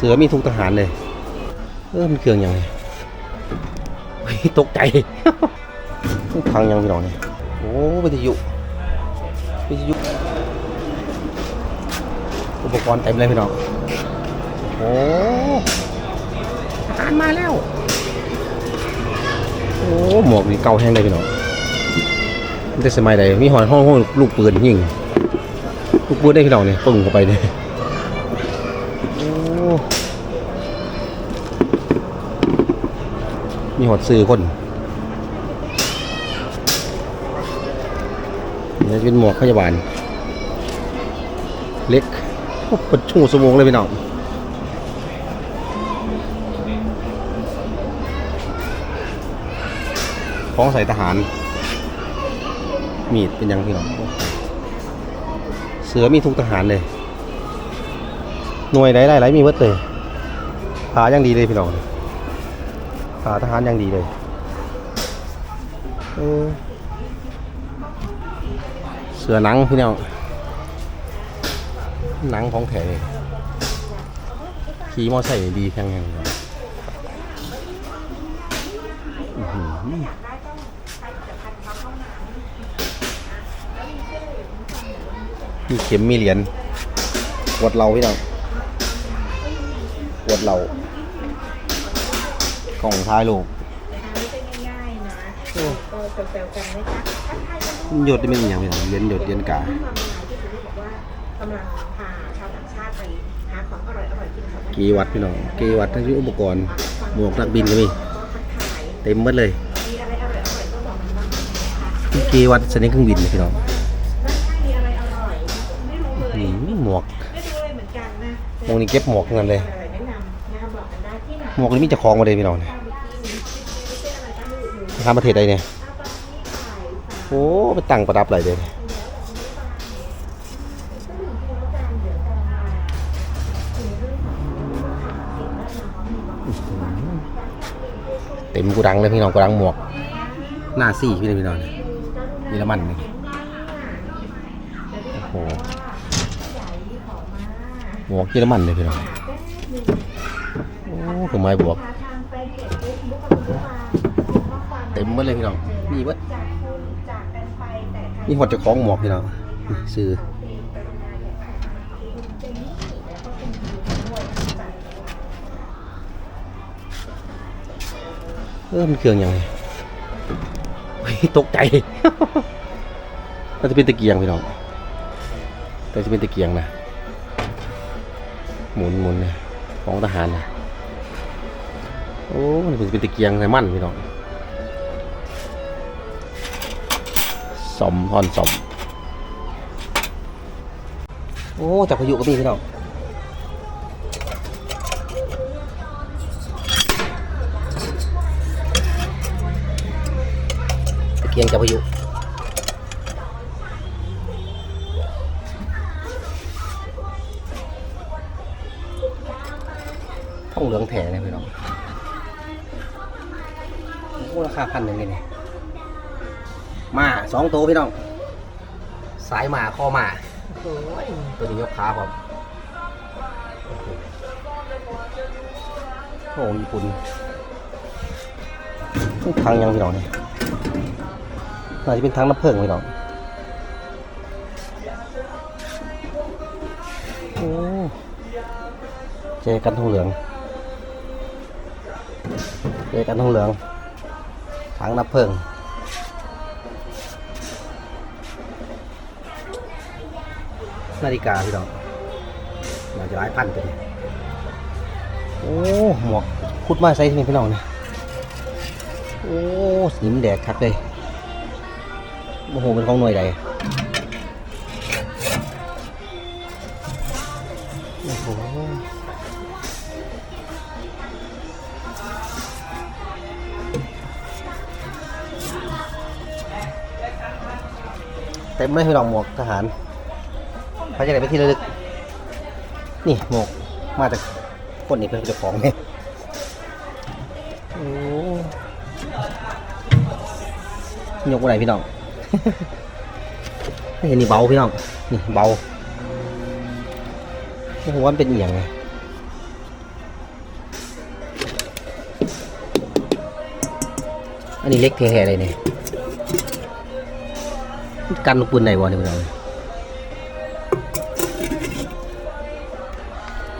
เสือมีทุกทหารเลยเออมันเครื่องยังไงเฮ้ยตกใจพังยังพี่น้องเนี่ยโอ้วิทยุวิทยุอุปกรณ์เต็มเลยพี่น้องโอ้ทหารมาแล้ว โอ้หมวกนี่เก่าแห้งเลยพี่น้องมันแต่สมัยใดมีหอนห้องห้องลูกปืนยิงลูกปืนได้พี่น้องเนี่ยปึ้งเข้าไปเนี่ยโอ้ มีหอดซื้อคนนี่เป็นหมวกพยาบาล เล็กโอ้เปิดชั่วโมงสมงเลยพี่น้องของใส่ทหาร มีดเป็นยังพี่น้อง เสือมีทุกทหารเลย หน่วยใดๆไรมีหมดเลยผายังดีเลยพี่น้องผาทหารยังดีเลยเสือหนังพี่น้องหนังของแท้เลยขี่มอไซค์ดีแข็งแรงพี่น้องอื้อหือมีเข็มมีเหรียญกวดเราพี่น้อง กวดเรากล่องท้ายลูกไม่ง่ายๆนะก็แซวๆกันนะจ๊ะทักทายกันด้วยหยดนี่เป็นอย่างพี่น้องเหรียญหยดเหรียญกาความหมายที่คุณบอกว่ากำลังพาชาวต่างชาติไปหาของอร่อยๆกินของกีวัดพี่น้องกีวัดทั้งที่อุปกรณ์หมวกนักบินก็มีก็ทักทายเต็มหมดเลยมีอะไรอร่อยๆก็บอกมันว่านะคะมีกีวัดสนิทเครื่องบินเลยพี่น้องด้านข้างมีอะไรอร่อยไม่รู้เลยนี่หมวกไม่รู้เลยเหมือนกันนะหมวกนี่เก็บหมวกทั้งนั้นเลย หมวกนี่มีจะคลองมาเลยพี่น้องเนี่ยข้าวบิกินี่ไม่ใช่อะไรตั้งอยู่ทำประเทศใดเนี่ย โอ้ไปตั้งประดับอะไรเลยเต็มกูดังเลยพี่น้องกูดังหมวก หน้าซี่พี่น้องพี่น้องเยอรมันนี่โอ้โหหมวกเยอรมันเลยพี่น้อง โอ้เครื่องไม้บวก เต็มหมดเลยพี่น้องมีเบิดมีหอดจะคล้องหมวกพี่น้องซื้อเออมันเครื่องยังไงเฮ้ยตกใจมันจะเป็นตะเกียงพี่น้องแต่จะเป็นตะเกียงนะ หมุนหมุนนะของทหารนะ โอ้มันเป็นตะเกียงไซมันพี่น้องสมพรสมโอ้จับพายุก็มีพี่น้องตะเกียงจับพายุท่องเหลืองแถเลยพี่น้อง ราคาพันหนึ่งเลยนี่มาสองตัวพี่น้อง สายมาคอมาตัวนี้ยกขาผมโอ้โหโอ้ญี่ปุ่นทางยังพี่น้องนี่ยน่าจะเป็นทางน้ำเพิงพี่น้องโอ้เจกันทองเหลืองเจกันทองเหลือง ทางน้ำเพิงนาฬิกาพี่น้องน่าจะหลายพันตัวนี้โอ้หมวกคุดมาใส่ที่นี่พี่น้องเนี่ยโอ้สนิมแดกคักเลยโอ้โหเป็นของหน่วยใด เต็มเลยพี่น้องหมวกทหารเขาจะได้ไปที่ระลึก นี่หมวกมาจากคนนี้เป็นเจ้าของเนี่ยโอ้ยกไปไหพี่น้องเห็นนี่เบาพี่น้อง นี่เบาหัวมันเป็นอย่างไงอันนี้เล็กแท้ๆเลยเนี่ย กันลูกปืนไหนวะเนี่ยพี่น้อง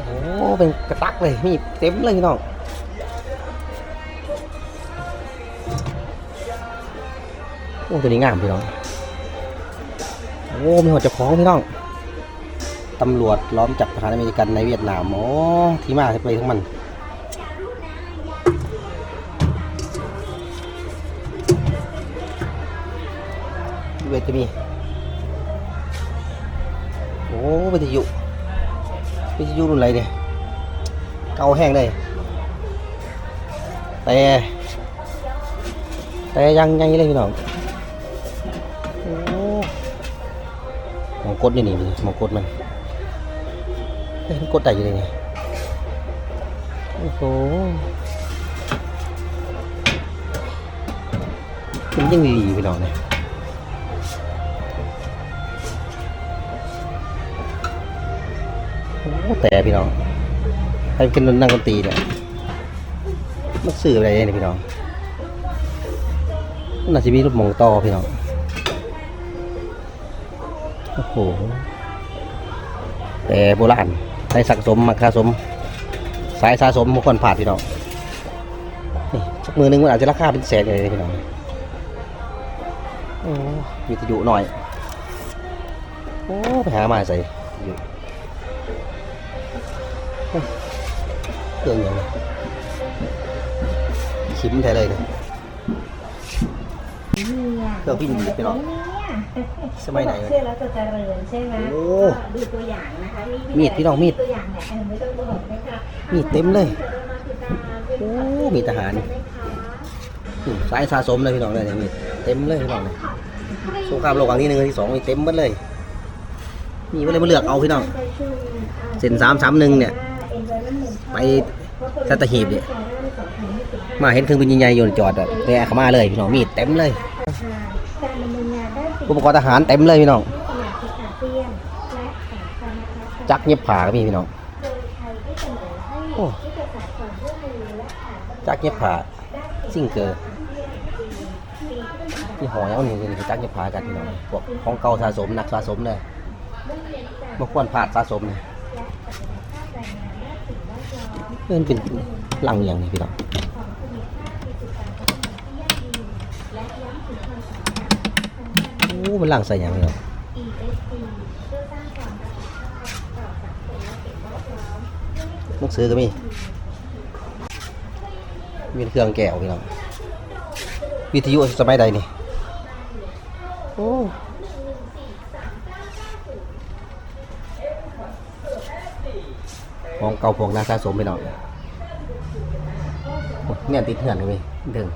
โอ้เป็นกระตักเลยมีเต็มเลยพี่น้องโอ้ตัวนี้งามพี่น้องโอ้มีหัวเจ้าของพี่น้องตำรวจล้อมจับทหารอเมริกันในเวียดนาม โอ้ที่มาที่ไปทั้งมัน เวทก็มีโอ้วิทยุวิทยุรุ่นอะไรเนี่ยเกาแห้งเลยแต่ แต่ยังไงเลยพี่น้องโอ้หมองกดนี่นี่หมองกดมันเฮ้ยมันกดได้อยังไงเนี่ยโอ้โหมันยังดีๆพี่น้องเนี่ย แต่พี่น้องใครเป็นนักดนตรีเนี่ยมันสื่ออะไรเนี่ยพี่น้องนอาจะมีรูปมองต่อพี่น้องโอ้โหแต่โบราณใช้สะสมมาสะสม สายสะสมบางคนผ่านพี่น้องนี่สักมือหนึงมันอาจจะราคาเป็นแสนเลยพี่น้องโอ้วิทยุหน่อย โอ้ไปหามาใส่อยู่ เครื่องอย่างนี้ชิมแท้เลยนะเครื่องพี่มีไปหรอกสมัยไหนเชื่อแล้วจะเจริญใช่ไหมโอ้ก็ดูตัวอย่างนะคะมีดพี่น้องมีดตัวอย่างเนี่ยเออไม่ต้องบอกนะคะมีดเต็มเลยโอ้โอ้มีทหารอืมสายสะสมเลยพี่น้องเลยเนี่ยมีเต็มเลยพี่น้องเลยสงครามโลกครั้งที่หนึ่งครั้งที่สองมีเต็มหมดเลยมีมาเลยมาเลือกเอาพี่น้องเส้นสามสามหนึ่งเนี่ย ไปสัตหีบเนี่ยมาเห็นเครื่องบินใหญ่ๆอยู่จอดอะแวะเข้ามาเลยพี่น้องมีดเต็มเลยการดำเนินงานด้านสิ่งอุปกรณ์ทหารเต็มเลยพี่น้องขนาดที่อาเซียนและสาธารณรัฐจักรเย็บผ้าก็มีพี่น้องโดยไทยได้เสนอให้โอ้ยุทธศาสตร์ความร่วมมือและฐานจักรเย็บผ้าซิ่งเกอร์ที่หอยเอานี่คือจักรเย็บผ้ากันพี่น้องพวกของเก่าสะสมนักสะสมเลยบ่ควรพลาดสะสมเลย เพื่อนเป็นลังอย่างนี้พี่น้องโอ้มันลังใส่อย่างพี่น้องหนังสือก็มี มีเครื่องแก้วพี่น้องวิทยุสมัยใดนี่ โอ้ ของเก่าพวกนักสะสมพี่น้องโอ้เนี่ยติดเหือนเลยดิง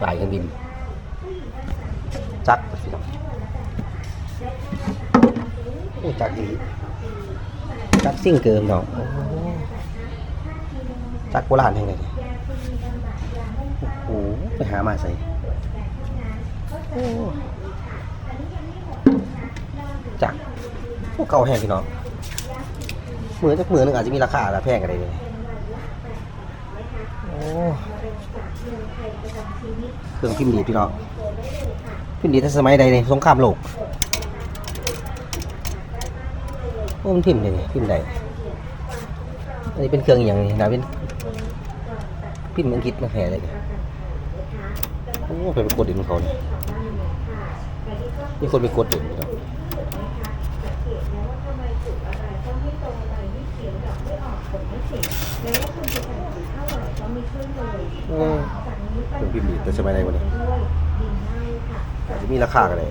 ปลายเครื่องบินจักโอ้จักรอีจักรซิ่งเกินน้องโอ้จักโบราณแห่งไหนโอ้โหไปหามาใส่ จักพวกเก่าแห้งพี่น้องมือนจักมือหนึงอาจจะมีราคาละแพงกันเลยเนี่ยโอ้เครื่องพิมพ์ดีพี่น้องพิมพ์ดีดตั้งสมัยใดเนี่ยสงครามโลกโอ้มันพิมพ์เลยพิมพ์ใดอันนี้เป็นเครื่องอย่างนี้นะเป็นพิมพ์อังกฤษมาแผ่เลย โอ้ไปไปกดดินเขาเนี่ยมีคนไปกดดินอยู่แล้วโอ้เครื่องพิมพ์ดีแต่สมัยใดวะเนี่ยอาจจะมีราคากันเลย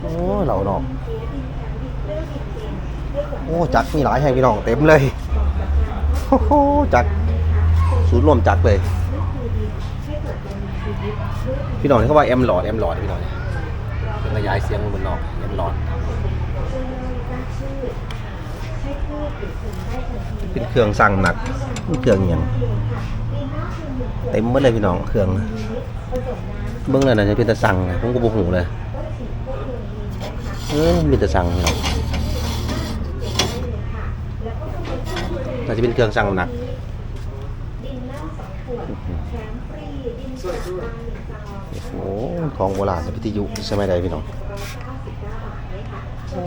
โอ้เหล่าน้องโอ้จักรมีหลายแห่งพี่น้องเต็มเลยโอ้จักรศูนย์รวมจักรเลย พี่น้องเขาว่าแอมหลอดแอมหลอดพี่น้องเนี่ยเป็นขยายเสียงบนนอกแอมหลอดเป็นเครื่องสั่งหนักเป็นเครื่องอย่างเต็มหมดเลยพี่น้องเครื่องเบื้องนั้นน่ะจะเป็นตะสั่งผมก็บ่หูเลยเออมีแต่สั่งพี่น้องน่าจะเป็นเครื่องสั่งหนัก โอ้ของโบราณพิทยุสมัยใดพี่น้องโอ้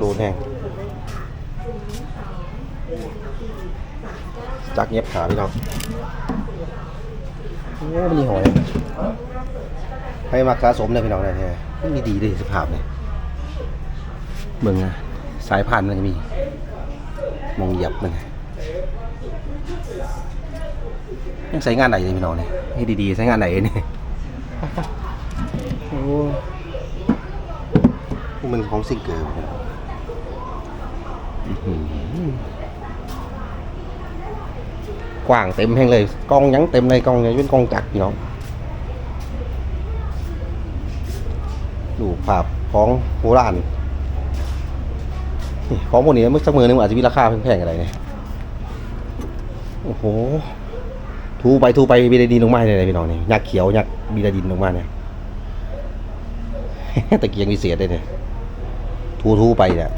โดนแหงเลยค่ะศูนย์สองหนึ่งสี่สามเก้าจักเย็บขาพี่น้องโอ้มันนี่หอยให้มักสะสมเลยพี่น้องได้แท้มันมีดีเลยสภาพเนี่ยเบิ่งนะสายพันธุ์มันก็มีมองเหยียบมัน ยังใช้งานไหนเลยพี่น้องเนี่ยให้ดีๆใช้งานไหนเนี่ยโอ้พวกมันของซิงเกิลพี่น้องอื้อหือกว้างเต็มแห่งเลยกล้องยังเต็มเลยกล้องยังเป็นกล้องจักรพี่น้องดูภาพของโบราณนี่ของพวกนี้เมื่อสักมือนึงอาจจะมีราคาแพงๆอะไรเนี่ยโอ้โห ทูไปทูไปบีดาดินลงมาเลยนะพี่น้องเนี่ยยักเขียวยักบีดาดินลงมาเนี่ยตะเกียงวิเศษเลยเนี่ยทูทูไปเนี่ย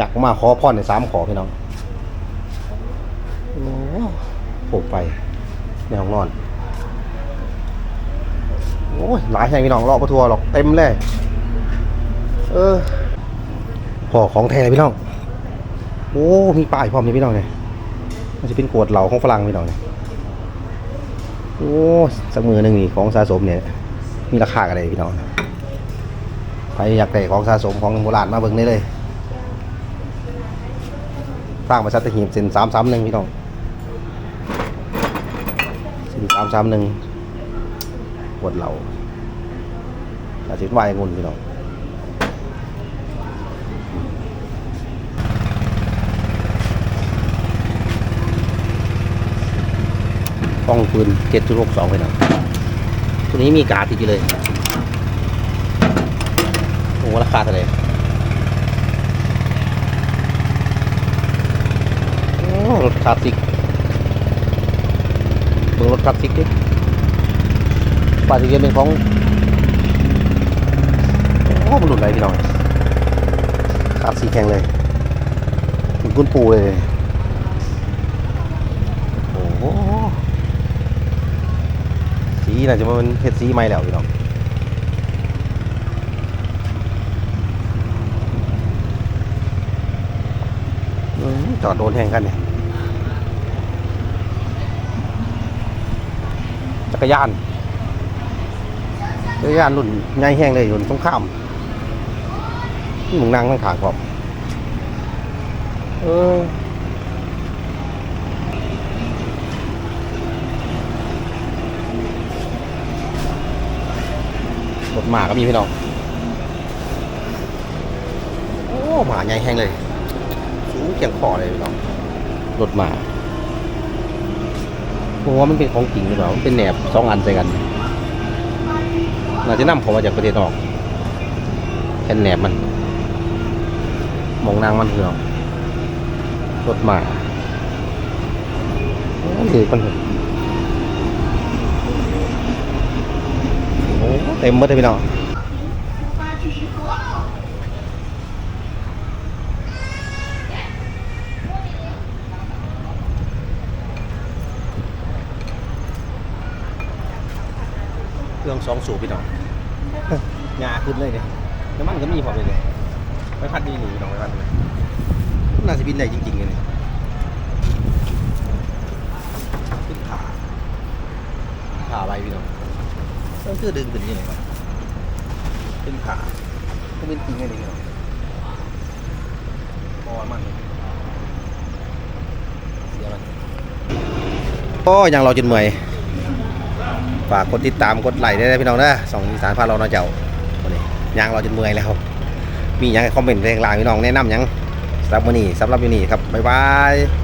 ยักมาขอพรในสามขอพี่น้องโอ้โหไปในห้องนอนโอ้ยหลายแห่งพี่น้องรอบประทัวหรอกเต็มเลยเออพอของแท้พี่น้องโอ้มีป้ายพร้อมนี่พี่น้องเนี่ยมันจะเป็นขวดเหล้าของฝรั่งพี่น้องเนี่ย โอ้สักมือหนึ่งนี่ของสะสมเนี่ยมีราคาอะไรพี่น้องใครอยากได้ของสะสมของโบราณมาเบิ่งได้เลยสร้างประชัตหีบเส้นสามสามหนึ่งพี่น้องสินสามสามหนึ่งปวดเหล่าอาทิตย์วายงุนพี่น้อง กล้องปืนเจ็ดจุดหกสองพี่น้องตัวนี้มีกาติดอยู่เลย โอ้ราคาเท่าไหร่โอ้รถคลาสสิกเบิ่งรถคลาสสิกดิปาติเกนเป็นของ โอ้มันหลุดไหลพี่น้องคลาสสิกแข่งเลยมันกุ้นปูเลย โอ้โห สีน่าจะมาเป็นเพชรสีใหม่แล้วพี่น้องจอดโดนแห่งกันเนี่ยจักรยานจักรยานรุ่นใหญ่แห้งเลยรุ่นสงครามมึงนั่งข้างขางพร้อมเออ รถหมาก็มีพี่น้อง โอ้หมาใหญ่แห้งเลยสูงเขียงคอเลยพี่น้องรถหมาผมว่ามันเป็นของจริงหรือเปล่ามันเป็นแหนบสองอันใส่กันน่าจะนำเขามาจากประเทศนอกแค่นแหนบมันมองนางมันเหืองรถหมาโอ้ถือมันเถอโอ้ เต็มหมดเลยพี่น้องเครื่องสองสูบพี่น้องงาขึ้นเลยเนี่ยน้ำมันก็มีพอเลยเนี่ยไม่พัดดีหนีพี่น้องไม่พัดเลยน่าจะบินได้จริงๆเลยเนี่ยขึ้นขาขาไปพี่น้อง ต้องคือดึงขึ้นยังไงวะขึ้นขาก็เป็นจริงไงเนี่ยพี่น้อพอมันเลยเสียมันโอ้ยังรอจนเมื่อยฝากกดติดตามกดไลค์ได้พี่น้องนะสองสานพาเราเนาะเจ้าวันนี้ยางราจนเมื่อยแล้วมียังคอมเมนต์แรงลางพี่น้องแนะนำยังสำหรับวันนี้สำหรับวันนี้ครับบ๊ายบาย